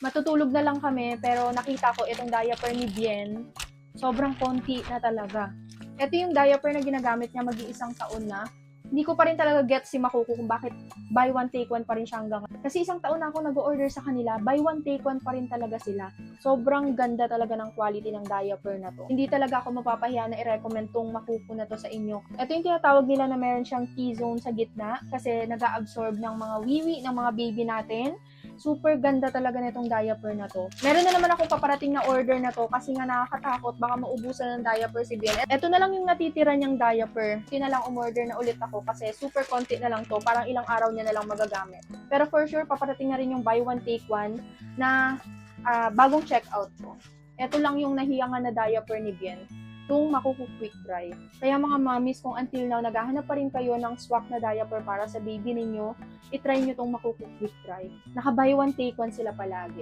matutulog na lang kami, pero nakita ko itong diaper ni Bien, sobrang konti na talaga. Ito yung diaper na ginagamit niya mag-iisang taon na. Hindi ko pa rin talaga get si Makuko kung bakit buy one take one pa rin siya hanggang. Kasi isang taon na ako nag-order sa kanila, buy one take one pa rin talaga sila. Sobrang ganda talaga ng quality ng diaper na to. Hindi talaga ako mapapahiya na i-recommend tong Makuko na to sa inyo. Ito yung tinatawag nila na meron siyang T-zone sa gitna kasi nag-absorb ng mga wiwi ng mga baby natin. Super ganda talaga nitong diaper na to. Meron na naman akong paparating na order na to kasi nga nakakatakot baka maubusan ng diaper si Bien. Ito na lang yung natitira niyang diaper. Hindi na lang umorder na ulit ako kasi super konti na lang to. Parang ilang araw niya na lang magagamit. Pero for sure, paparating na rin yung buy one take one na ah, bagong checkout ko. Ito lang yung nahiyangan na diaper ni Bien itong makuku quick dry. Kaya mga mommies, kung until now naghahanap pa rin kayo ng swak na diaper para sa baby ninyo, itry nyo itong makuku quick dry. Naka buy one take one sila palagi.